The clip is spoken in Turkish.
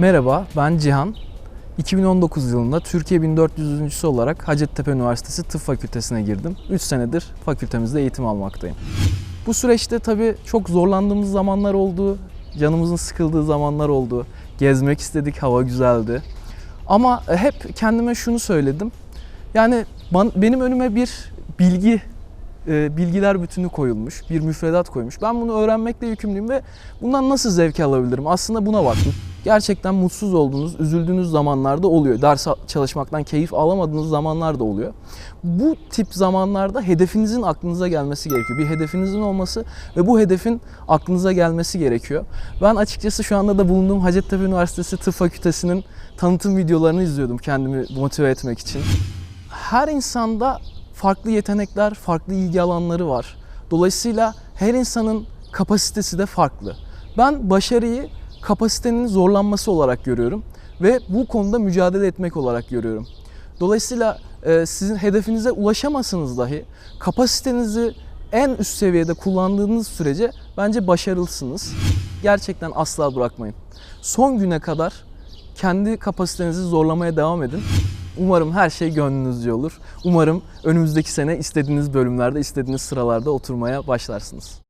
Merhaba, ben Cihan. 2019 yılında Türkiye 1400. olarak Hacettepe Üniversitesi Tıp Fakültesine girdim. 3 senedir fakültemizde eğitim almaktayım. Bu süreçte tabii çok zorlandığımız zamanlar oldu, canımızın sıkıldığı zamanlar oldu. Gezmek istedik, hava güzeldi. Ama hep kendime şunu söyledim. Yani benim önüme bir bilgi e, bilgiler bütünü koyulmuş, bir müfredat koymuş. Ben bunu öğrenmekle yükümlüyüm ve bundan nasıl zevk alabilirim? Aslında buna baktım. Gerçekten mutsuz olduğunuz, üzüldüğünüz zamanlarda oluyor. Ders çalışmaktan keyif alamadığınız zamanlar da oluyor. Bu tip zamanlarda hedefinizin aklınıza gelmesi gerekiyor. Bir hedefinizin olması ve bu hedefin aklınıza gelmesi gerekiyor. Ben açıkçası şu anda da bulunduğum Hacettepe Üniversitesi Tıp Fakültesi'nin tanıtım videolarını izliyordum kendimi motive etmek için. Her insanda farklı yetenekler, farklı ilgi alanları var. Dolayısıyla her insanın kapasitesi de farklı. Ben başarıyı kapasitenin zorlanması olarak görüyorum ve bu konuda mücadele etmek olarak görüyorum. Dolayısıyla e, sizin hedefinize ulaşamazsınız dahi kapasitenizi en üst seviyede kullandığınız sürece bence başarılısınız. Gerçekten asla bırakmayın. Son güne kadar kendi kapasitenizi zorlamaya devam edin. Umarım her şey gönlünüzce olur. Umarım önümüzdeki sene istediğiniz bölümlerde, istediğiniz sıralarda oturmaya başlarsınız.